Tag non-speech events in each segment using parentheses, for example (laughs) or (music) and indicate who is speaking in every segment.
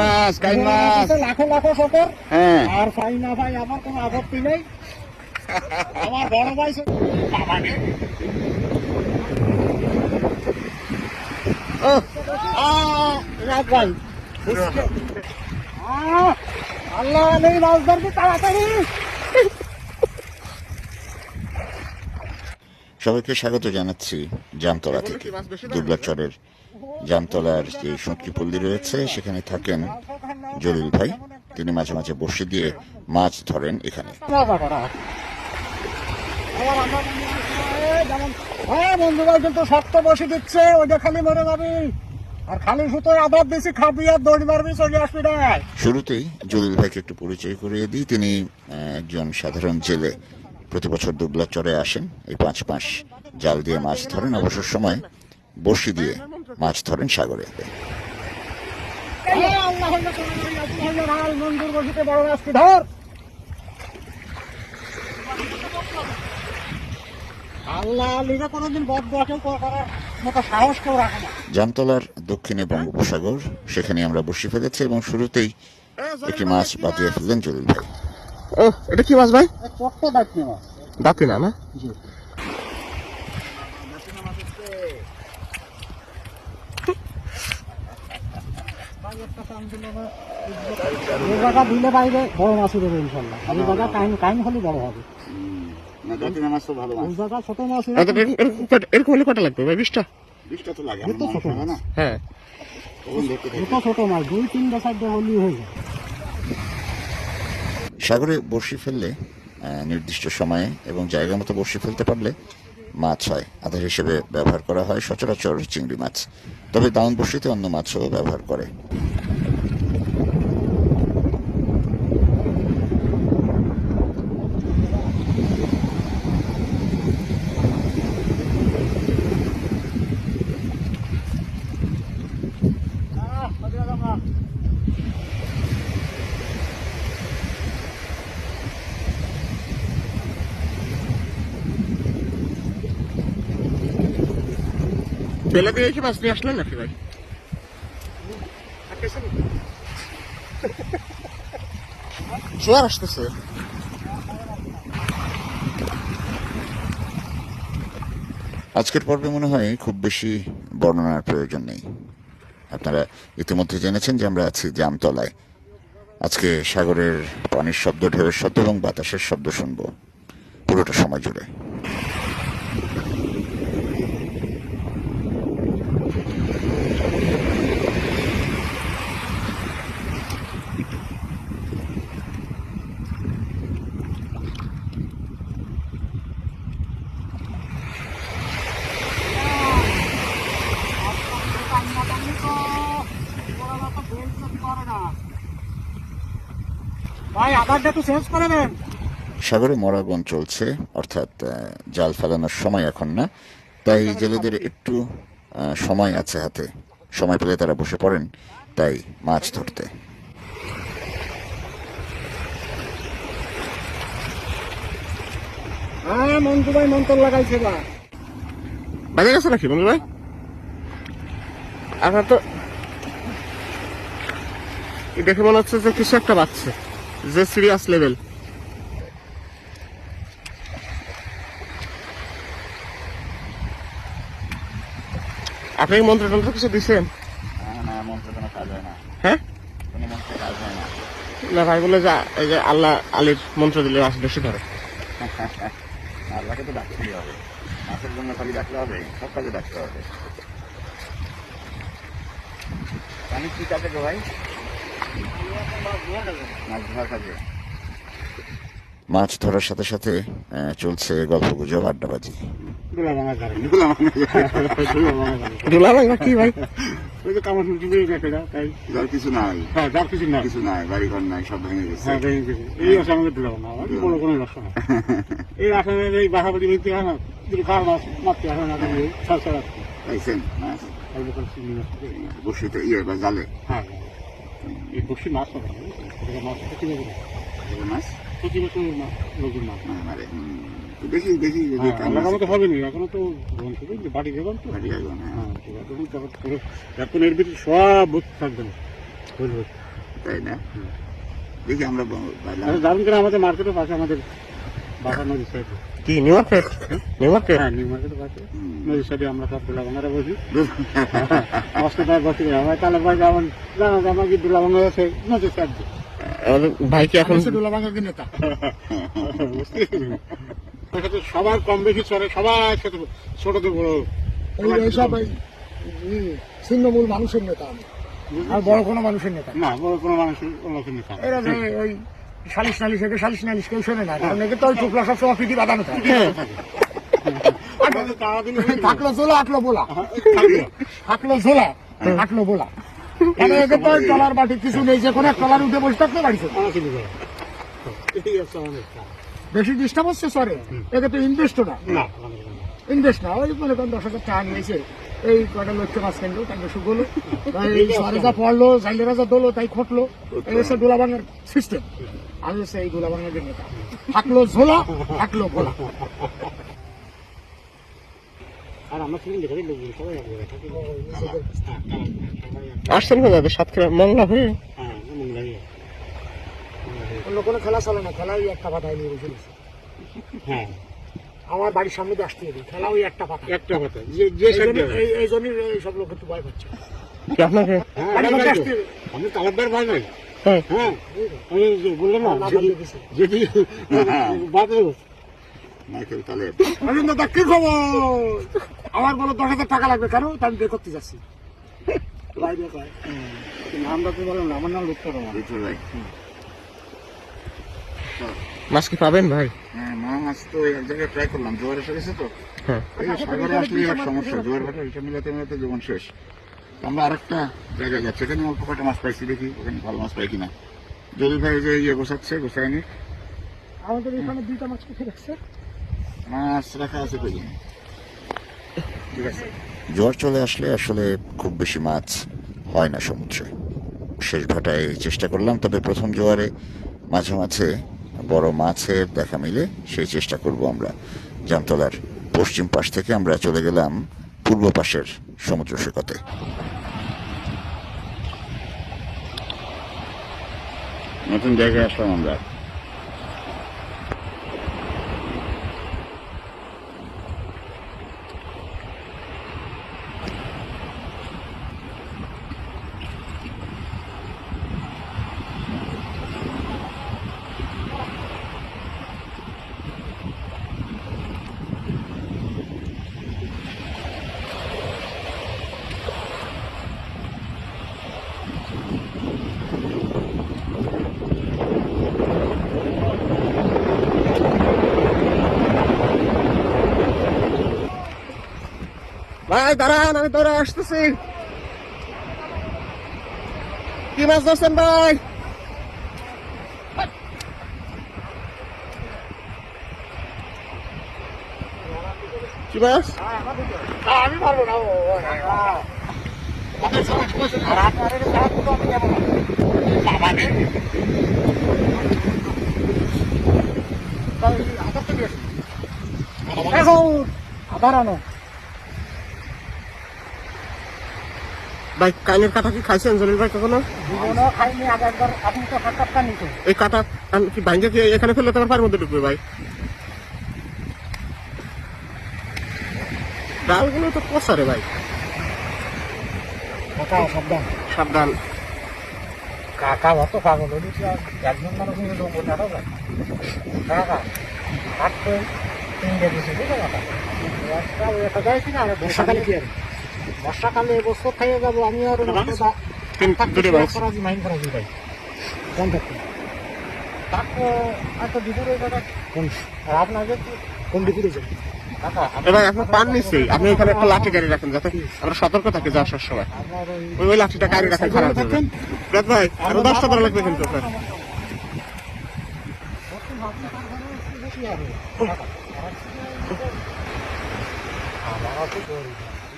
Speaker 1: মাছ কাইন মাছ
Speaker 2: লাখো লাখো শকর
Speaker 1: হ্যাঁ।
Speaker 2: আর পাই না ভাই আমার কোনো আপত্তি নেই। আমার বড় ভাই সে- বাবাকে ও। রাত ভাই। আল্লাহ নেই মাছ ধরবে তাড়াতাড়ি।
Speaker 1: সবাইকে স্বাগত জানাচ্ছি জামতলা থেকে। দুবলাচরের জামতলার যে সুটকি পল্লী রয়েছে সেখানে থাকেন জলিল ভাই। তিনি মাঝে মাঝে বসে দিয়ে মাছ ধরেন এখানে।
Speaker 2: আবার হ্যাঁ বন্ধুরা কিন্তু শক্ত বসে দিচ্ছে খালি মরে যাবি। আর খালি সুতোয় আদার দিছি খাবি আর দৌড়ি মারবি চলে আসবি না।
Speaker 1: শুরুতেই জলিল ভাইকে একটু পরিচয় করিয়ে দিই। তিনি একজন সাধারণ জেলে প্রতি বছর দুবলাচরে আসেন। এই পাঁচ মাস জাল দিয়ে মাছ ধরেন। অবসর সময় বড়শি দিয়ে মাছ ধরেন সাগরে। জামতলার দক্ষিণে বঙ্গোপসাগর সেখানে আমরা বসে ফেলেছি এবং শুরুতেই একটি মাছ বাতিয়ে ফেললেন জলিল ভাই।
Speaker 3: ও এটা কি মাছ ভাই?
Speaker 2: ডাকনি
Speaker 3: না
Speaker 2: এই জায়গা দিলে বাইরে বড় মাছ দেবে ইনশাল্লাহ। এই জায়গা টাইম টাইম হলে বড় হবে। জায়গা ছোট মাছ
Speaker 3: এরকম- হলে কটা লাগবে ভাই বিশটা?
Speaker 1: বিষটা তো লাগে
Speaker 2: আমার মাছ
Speaker 1: না।
Speaker 3: হ্যাঁ।
Speaker 2: ছোট ছোট মাছ দুই তিনটা সাইড হলি হয়ে যায়।
Speaker 1: সাগরে বড়শি ফেললে নির্দিষ্ট সময়ে এবং জায়গা মতো বড়শি ফেলতে পারলে মাছ হয়। আধার হিসেবে ব্যবহার করা হয় সচরাচর চিংড়ি মাছ। তবে দাউন বড়শিতে অন্য মাছও ব্যবহার করে।
Speaker 3: নিয়ে আসলেন নাকি ভাই? জোয়ার আসতেছে।
Speaker 1: আজকের পর্বে মনে হয় খুব বেশি বর্ণনার প্রয়োজন নেই। আপনারা ইতিমধ্যে জেনেছেন যে আমরা আছি জামতলায়। আজকে সাগরের পানির শব্দ, ঢেউয়ের শব্দ এবং বাতাসের শব্দ শুনব। পুরোটা সময় জুড়ে। সাগরে মরাগন চলছে অর্থাৎ জাল ফেলানোর সময় এখন না। তাই জেলেদের একটু সময় আছে হাতে। সময় পেলে তারা বসে পড়েন তাই মাছ ধরতে।
Speaker 2: হ্যাঁ মন্টু ভাই মন্তর লাগাইছে
Speaker 3: বাজে গেছে নাকি বন্ধু ভাই? আপনার তো এই দেখে মনে হচ্ছে যে কিছু একটা বাচ্চা যে সিরিয়াস লেভেল আপনি কি মন্ত্র টন্ত্র কিছু দিচ্ছেন হ্যাঁ না। ভাই বলে যে এই যে আল্লাহ আলীর মন্ত্র দিলে মাছ বেশি ধরে। (laughs)
Speaker 1: আল্লাহকে তো ডাকতেই হবে। মাছের জন্য খালি ডাকলে হবে সব কাজে ডাকতে হবে। পানি কি কাজে গো ভাই? মাছ ধরার সাথে সাথে চলছে গল্প গুজব আড্ডাবাজি।
Speaker 3: না কি ভাই?
Speaker 1: কিছু নাই।
Speaker 2: হ্যাঁ কিছু না
Speaker 1: কিছু নাই বাড়ি ঘর নাই সব ভেঙে গেছে।
Speaker 2: হ্যাঁ ভেঙে এই বড় কোনো না। (laughs) এই আসলে এই বাহাবাড়ি মিলতে হয় না। মাছ মারতে হয় না ছাড়া
Speaker 1: বসিতে ইয়ে বা জালে।
Speaker 2: হ্যাঁ। এই বসি মাছ মাছ প্রতি বছর
Speaker 1: মাছ?
Speaker 2: প্রতি বছর নদীর মাছ
Speaker 1: মানে। তো যদি
Speaker 2: হ্যাঁ হবে না এখনও তো ধরুন শুধু যে বাড়ি দেবেন তো।
Speaker 1: বাড়ি
Speaker 2: হ্যাঁ। এখন এর ভিতরে সব থাকবে না।
Speaker 1: তাই না? দেখি আমরা
Speaker 2: দারুণ করে আমাদের মার্কেটের পাশে আমাদের বাসা নদীর সাইডে।
Speaker 3: কি নিউ মার্কেট নিউ মার্কেট
Speaker 2: হ্যাঁ নিউ নদীর সাইডে আমরা সব দুলাভাঙারা বসি। বসি আমার তাহলে ভাই যেমন জানো আমার কি দুলাভাঙা আছে
Speaker 3: আমাদের ভাই কি এখন
Speaker 2: কি নেতা? সবার কম বেশি চলে সবার সাথে ছোট থেকে বড়।
Speaker 4: এই ছিন্নমূল মানুষের নেতা আমি। আর বড় কোনো মানুষের নেতা না।
Speaker 2: বড় কোনো মানুষের লোকের নেতা।
Speaker 4: এরা ওই সালিশ নালিশ একে সালিশ নালিশ কেউ শোনে না। কারণ একে তো ওই টুকরা সবসময় পিটি বাঁধানো থাকে। থাকল জোলা আটলো বোলা।
Speaker 2: থাকল।
Speaker 4: থাকল জোলা আটলো বোলা। মানে একে তো ওই টলার বাটি কিছু নেই যে কোনো এক টলার উঠে বসে
Speaker 2: আমাদের কাজ।
Speaker 4: বেশি ডিস্টার্ব হচ্ছে সরে একে তো
Speaker 2: আমাদের না।
Speaker 4: ইনভেস্ট না ওই মনে করেন দশ হাজার টাকা নিয়েছে। এই কয়টা লক্ষ্য মাছ কিনলো তাই বেশি গেলো। এই সরে যা পড়ল দোলো তাই খটলো। এই হচ্ছে সিস্টেম আমি হচ্ছে এই গোলাবাঙের নেতা। থাকল ঝোলা থাকল গোলা
Speaker 2: আর আমরা ফিল্ম দেখে লোকজন সবাই এক জায়গায় থাকি। হ্যাঁ,
Speaker 3: আসছেন কোথায়? সাতক্ষীরা মংলা হয়ে?
Speaker 2: হ্যাঁ,
Speaker 4: অন্য কোনো খেলা চলে না খেলা ওই একটা পাতায় নিয়ে বসে
Speaker 2: হ্যাঁ।
Speaker 4: আমার বাড়ির সামনে দিয়ে আসতে হবে। খেলা ওই একটা পাতা।
Speaker 2: একটা কথা যে যে
Speaker 4: এই জন্যই সব লোক একটু ভয় পাচ্ছে।
Speaker 3: কি আপনাকে?
Speaker 2: হ্যাঁ আমি ভাই নাই
Speaker 3: হ্যাঁ।
Speaker 2: হ্যাঁ। আমি যে বললাম না যদি
Speaker 4: বাদ।
Speaker 1: মাইকেল
Speaker 4: দা কি খবর? আমার বলো দশ হাজার টাকা লাগবে কেন? তা আমি বের করতে যাচ্ছি। বাইরে
Speaker 2: নামটা তো বললাম না আমার নাম রহমান।
Speaker 1: ভাই।
Speaker 3: মাছ কি পাবেন ভাই?
Speaker 1: হ্যাঁ মাছ তো এক জায়গায় ট্রাই করলাম জোয়ার এসে গেছে তো।
Speaker 3: হ্যাঁ।
Speaker 1: এই সাগরে আসলে এক সমস্যা জোয়ার ভাটা এটা মিলাতে মিলাতে জীবন শেষ। আমরা আরেকটা জায়গায় যাচ্ছি এখানে অল্প কটা মাছ পাইছি দেখি ওখানে ভালো মাছ পাই কিনা। যদি ভাই যে ইয়ে গোছাচ্ছে গোছায়নি
Speaker 4: আমাদের এখানে দুইটা মাছ কোথায় রাখছে
Speaker 1: মাছ রাখা আছে কই ঠিক আছে। জোয়ার চলে আসলে আসলে খুব বেশি মাছ হয় না সমুদ্রে। শেষ ভাটায় চেষ্টা করলাম তবে প্রথম জোয়ারে মাঝে মাঝে বড় মাছের দেখা মিলে, সেই চেষ্টা করব আমরা। জামতলার পশ্চিম পাশ থেকে আমরা চলে গেলাম পূর্ব পাশের সমুদ্র সৈকতে। নতুন জায়গায় আসলাম আমরা।
Speaker 3: ভাই দাঁড়ান আমি দৌড়ে আসতেছি কি মাছ ধরছেন ভাই কি মাছ
Speaker 4: আমি পারব না ও ও, ও। আর আপনার এটা সারা দুটো আমি যাব না। বাবারে। তাই আধারটা দিয়ে আসুন। এখন আধার আনো
Speaker 3: ভাই কাইনের কাটা কি খাইছেন জলিল ভাই কখনো?
Speaker 4: খাইনি আগে একবার আপনি তো হাত কাটটা
Speaker 3: এই কাটা কি ভাঙ্গে কি এখানে ফেললে তোমার পায়ের মধ্যে ঢুকবে ভাই? ডালগুলো তো পচা রে ভাই।
Speaker 4: সাবধান।
Speaker 3: সাবধান।
Speaker 4: কাকা অত পাগল একজন মানুষ যায় কাকা হাঁটতে তিনটে দিয়েছে বুঝতে কাকা একটা ওই একটা যায় কিনা আর বর্ষাকালে কি আর? বর্ষাকালে এবছর খাইয়ে যাব আমি আর
Speaker 3: মাছ
Speaker 4: মাইন ফরাজি ভাই কোন থাকতে তাকে এত দুপুরে কোন আর আপনাকে কোন দুপুরে যাবে কাকা
Speaker 3: এ ভাই আপনার পান নিচ্ছি আপনি এখানে একটা লাঠি গাড়ি রাখেন যাতে আমরা সতর্ক থাকি যাওয়ার সময়
Speaker 4: ওই
Speaker 3: লাঠিটা গাড়ি রাখা খারাপ হবে ভাই আরও দশটা ধরা লাগবে কিন্তু
Speaker 4: আমার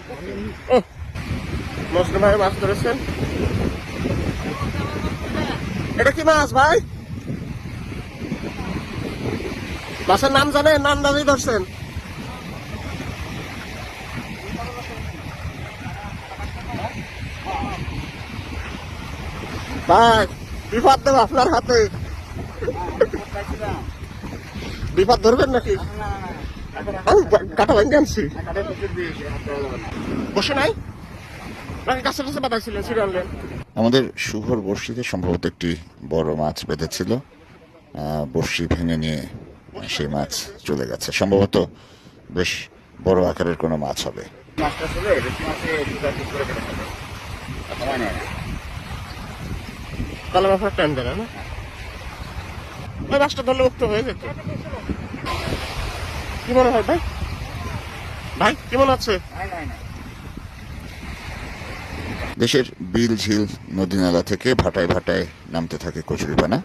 Speaker 4: করি
Speaker 3: ভাই মাছ ধরেছেন। এটা কি মাছ ভাই? মাছের নাম জানেন? নাম দাবি ধরছেন। ভাই, বিপদ দেব আপনার হাতে। বিপদ ধরবেন নাকি? আমি কাটা ভাঙ্গে আনছি। বসে নাই? নাকি কাছে কাছে বাঁধাইছিলেন ছিঁড়ে আনলেন
Speaker 1: আমাদের শুভর বড়শিতে সম্ভবত একটি বড় মাছ বেঁধেছিল। বড়শি ভেঙে নিয়ে সেই মাছ চলে গেছে। সম্ভবত বেশ বড় আকারের কোনো মাছ হবে।
Speaker 3: তাহলে ব্যাপার টাইম দেবে না? ওই মাছটা ধরলে উক্ত হয়ে যেত। কি মনে হয় ভাই? ভাই কি মনে হচ্ছে
Speaker 1: দেশের বিল ঝিল নদী নালা থেকে ভাটায় ভাটায় নামতে থাকে কচুরিপানা।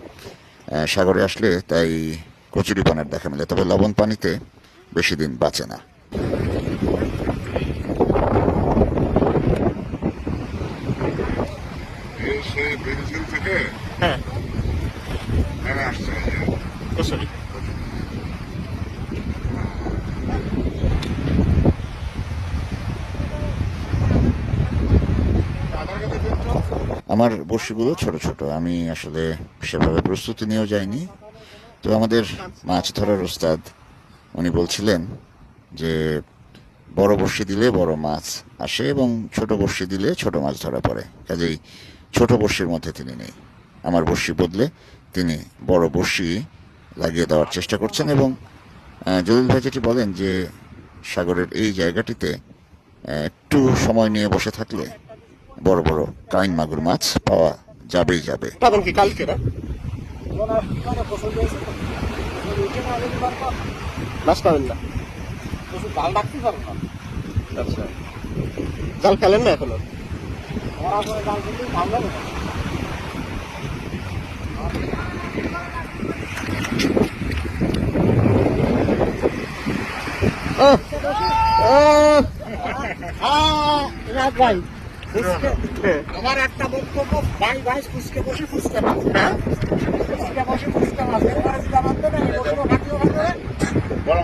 Speaker 1: সাগরে আসলে তাই কচুরিপানার দেখা মেলে তবে লবণ পানিতে বেশি দিন বাঁচে না।
Speaker 3: হ্যাঁ।
Speaker 1: আসছে আমার বড়শিগুলো ছোট ছোট। আমি আসলে সেভাবে প্রস্তুতি নিয়েও যাইনি। তো আমাদের মাছ ধরার ওস্তাদ, উনি বলছিলেন যে, বড় বড়শি দিলে বড় মাছ আসে এবং ছোট বড়শি দিলে ছোট মাছ ধরা পড়ে। কাজেই ছোট বড়শির মধ্যে তিনি নেই। আমার বড়শি বদলে তিনি বড় বড়শি লাগিয়ে দেওয়ার চেষ্টা করছেন এবং জলিল ভাই যেটি বলেন যে, সাগরের এই জায়গাটিতে একটু সময় নিয়ে বসে থাকলে বড় বড় কাইন মাগুর মাছ পাওয়া যাবেই যাবে
Speaker 3: পাবেন কি কালকে না মাছ পাবেন না
Speaker 4: জাল রাখতে পারব না
Speaker 3: আচ্ছা জাল ফেলেন না এখনও
Speaker 4: ধরা করে জাল কিন্তু ভালো আমার একটা বক্তব্য ভাই ভাই ফুসকে বসে ফুসকে হ্যাঁ? ফুসকে বসে ফুসকে
Speaker 1: বড়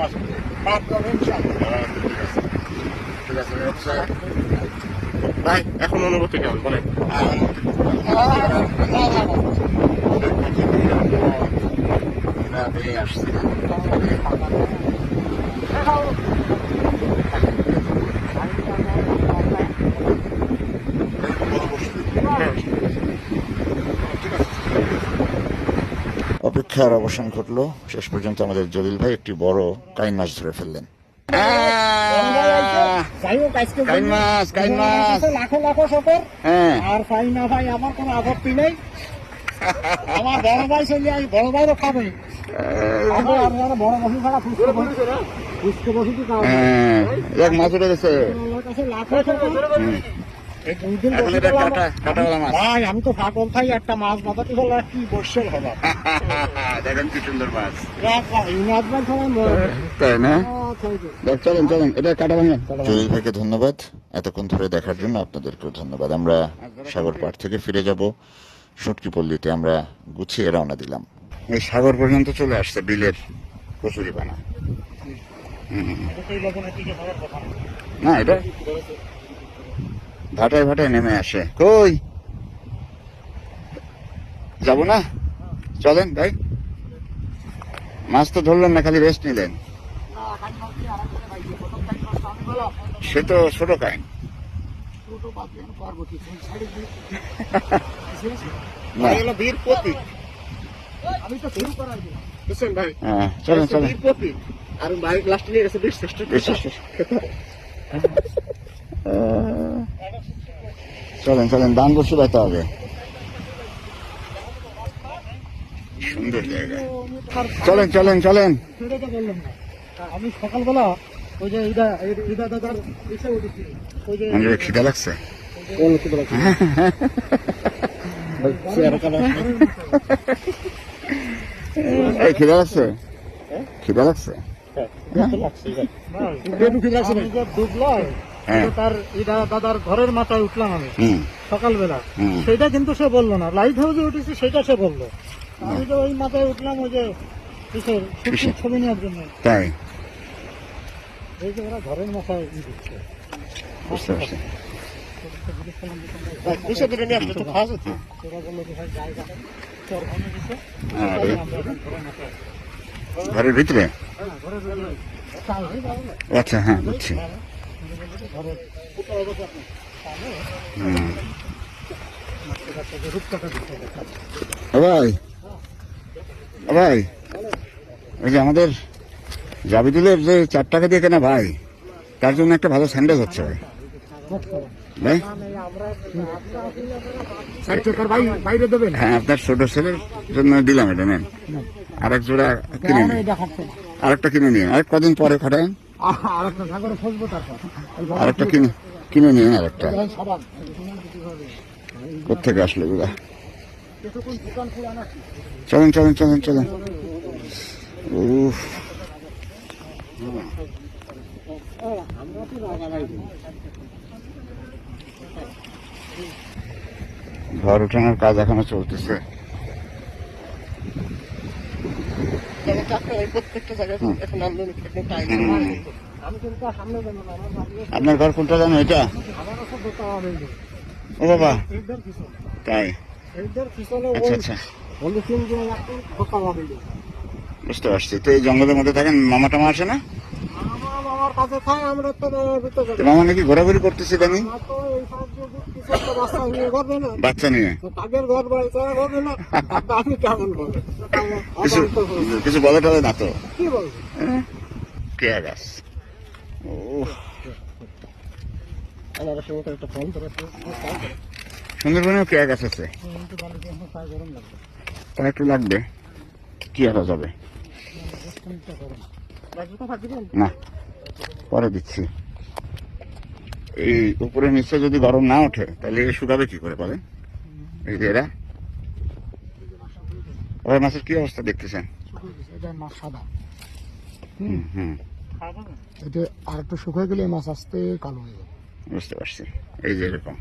Speaker 1: মাছ
Speaker 4: ইনশাআল্লাহ
Speaker 1: ঠিক আছে।
Speaker 3: ভাই এখন অনুভূতি কেমন? বলেন।
Speaker 1: অপেক্ষার অবসান ঘটলো। শেষ পর্যন্ত আমাদের জলিল ভাই একটি বড় কাইন মাছ ধরে ফেললেন।
Speaker 4: লাখো লাখো শকর
Speaker 1: হ্যাঁ।
Speaker 4: আর পাই না ভাই আমার কোনো আপত্তি নেই। আমার বড় ভাই চলে বড় খাবে বসি ছাড়া ফুসকে বসি ফুসকে বসি কি খাবে
Speaker 1: হ্যাঁ
Speaker 4: লাখো ভাই আমি তো খাই একটা মাছ বাঁধাতে হলো কি বসছেন হলো (laughs)
Speaker 1: দেখেন কি সুন্দর মাছ।
Speaker 4: ইনাজ ভাই সবাই
Speaker 1: তাই না? চলেন চলেন এটা কাটা ভাঙেন জলিল ভাইকে ধন্যবাদ। এতক্ষণ ধরে দেখার জন্য আপনাদেরকেও ধন্যবাদ। আমরা সাগর পাড় থেকে ফিরে যাব। সুটকি পল্লীতে আমরা গুছিয়ে রওনা দিলাম। এই সাগর পর্যন্ত চলে আসছে বিলের কচুরি পানা না এটা ভাটায় ভাটায় নেমে আসে। কই? যাব না? চলেন ভাই। মাছ তো ধরলেন না খালি রেস্ট নিলেন। সে তো ছোট কাইন হ্যাঁ, চলেন চলেন।
Speaker 3: আর ভাই লাস্টে নিয়ে গেছে বীর শ্রেষ্ঠ
Speaker 1: বেশ, বেশ, বেশ। আহ, চলেন চলেন দান বসে পাইতে হবে সুন্দর জায়গা চলেন চলেন চলেন
Speaker 4: সেটা তো বললাম না আমি সকালবেলা ওই যে ইদা ইদা দাদার এসে উঠেছি। ওই যে
Speaker 1: আমাদের খিদা লাগছে এই খিদা লাগছে খিদা লাগছে
Speaker 4: আমি যে ডুবলাই
Speaker 1: হ্যাঁ।
Speaker 4: তার দাদার ঘরের মাথায় উঠলাম আমি সকালবেলা। সেটা কিন্তু সে বলল না। লাইট হাউসে উঠেছি সেটা সে বলল। আমি তো ওই মাথায় উঠলাম ওই যে ছবি নেওয়ার জন্য।
Speaker 1: তাই?
Speaker 4: এই যে ওরা ঘরের মাথায় দিচ্ছে।
Speaker 1: বুঝতে পারছি। হ্যাঁ,
Speaker 4: আছি।
Speaker 1: ঘরের ভিতরে?
Speaker 4: হ্যাঁ, হয়ে?
Speaker 1: আচ্ছা হ্যাঁ বুঝছি। ভাই ভাই ওই যে আমাদের জাবিদুলের যে চার টাকা দিয়ে কেনা ভাই, তার জন্য একটা ভালো স্যান্ডেল হচ্ছে ভাই। হ্যাঁ আপনার ছোট ছেলের জন্য দিলাম এটা, নেন। আরেক জোড়া কিনে নিন। আরেকটা কিনে নিন। আরেক কদিন পরে খাটান?
Speaker 2: আর সাগরে খুঁজবো তারপর।
Speaker 1: আরেকটা কিনে কিনে নিন আরেকটা। কোথেকে আসলো এগুলা? চলেন চলেন চলেন চলেন। ঘর উঠানোর কাজ এখনও চলতেছে।
Speaker 3: প্রত্যেকটা জায়গায় এখন আন্দোলন এখন টাইম
Speaker 2: আমি
Speaker 1: আপনার ঘর কোনটা জানো এটা? ও বাবা। তাই? আচ্ছা আচ্ছা। বুঝতে পারছি। তো এই জঙ্গলের মধ্যে থাকেন মামা টামা আসে না? মামা নাকি ঘোরাঘুরি করতেছে জানি
Speaker 2: বাচ্চা নিয়ে?
Speaker 1: কিছু বলে টলে না তো? কেয়া গাছ সুন্দরবনেও কেয়া গাছ আছে।
Speaker 2: কিন্তু বাড়িতে এখন প্রায় গরম লাগবে
Speaker 1: তা একটু লাগবে। কি আর যাবে? না, পরে দিচ্ছি। এই উপরে নিচে যদি গরম না ওঠে তাহলে শুকাবে কি করে বলেন? এই যে এরা। ওই মাছের কি অবস্থা দেখতেছেন?
Speaker 2: এটা মাছ সাদা
Speaker 1: হুম হুম।
Speaker 2: এটা আর একটু শুকিয়ে গেলে মাছ আসতে কালো হয়ে যাবে।
Speaker 1: বুঝতে পারছি। এই যে এরকম।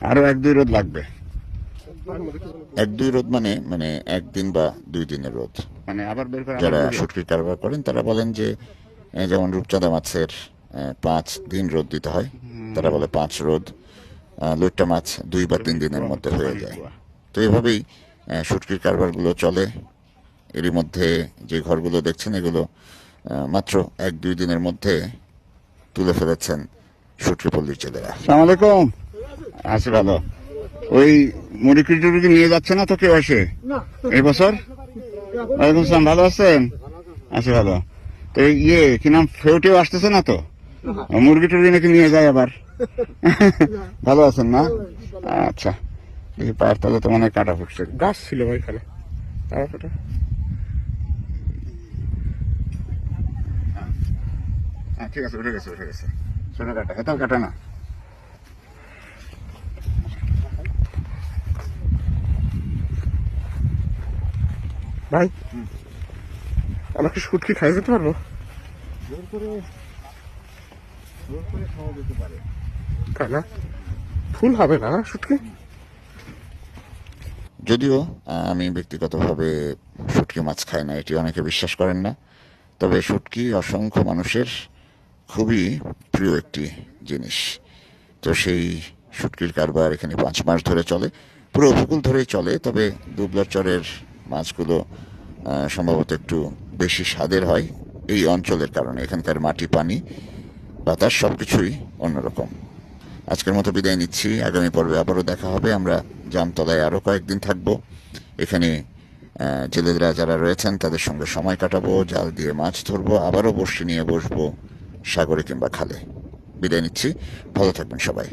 Speaker 1: আরও এক দুই রোদ লাগবে। এক দুই রোদ মানে মানে একদিন বা দুই দিনের রোদ। মানে আবার বের করে যারা শুটকির কারবার করেন তারা বলেন যে যেমন রূপচাঁদা মাছের পাঁচ দিন রোদ দিতে হয় তারা বলে পাঁচ রোদ। আহ, লইট্টা মাছ দুই বা তিন দিনের মধ্যে হয়ে যায়। তো এভাবেই শুটকির কারবারগুলো চলে। এরই মধ্যে যে ঘরগুলো দেখছেন এগুলো মাত্র এক দুই দিনের মধ্যে তুলে ফেলেছেন সুটকিপল্লির ছেলেরা সালাম আলাইকুম। আছি ভালো। ওই মুড়ি টুড়ি নিয়ে যাচ্ছে না তো কেউ আসে এই বছর? ওয়ালাইকুম আসসালাম ভালো আছেন? আছি ভালো। তো ইয়ে কি নাম ফেউটেও আসতেছে না তো? মুরগি টুরগি নাকি নিয়ে যায় আবার? (laughs) ভালো আছেন না? আচ্ছা দেখি পায়ের তলে তো মনে হয় কাটা ফুটছে।
Speaker 3: গাছ ছিল ভাই তারপরে
Speaker 1: হ্যাঁ ঠিক আছে উঠে গেছে উঠে গেছে। ছোট কাটা এটাও কাটা না?
Speaker 3: ভাই আমরা কি শুটকি খাই যেতে পারব?
Speaker 1: জোর করে জোর করে খাওয়া যেতে পারে।
Speaker 3: তাই না ফুল হবে না শুটকি?
Speaker 1: যদিও আমি ব্যক্তিগতভাবে শুটকি মাছ খাই না এটি অনেকে বিশ্বাস করেন না। তবে শুটকি অসংখ্য মানুষের খুবই প্রিয় একটি জিনিস। তো সেই শুটকির কারবার এখানে পাঁচ মাস ধরে চলে। পুরো উপকূল ধরেই চলে তবে দুবলার চরের মাছগুলো সম্ভবত একটু বেশি স্বাদের হয় এই অঞ্চলের কারণে। এখানকার মাটি, পানি, বাতাস সব কিছুই অন্যরকম। আজকের মতো বিদায় নিচ্ছি। আগামী পর্বে আবারও দেখা হবে। আমরা জামতলায় আরও কয়েকদিন থাকব। এখানে জেলেরা যারা রয়েছেন, তাদের সঙ্গে সময় কাটাবো, জাল দিয়ে মাছ ধরবো, আবারও বর্ষি নিয়ে বসবো, সাগরে কিংবা খালে। বিদায় নিচ্ছি। ভালো থাকবেন সবাই।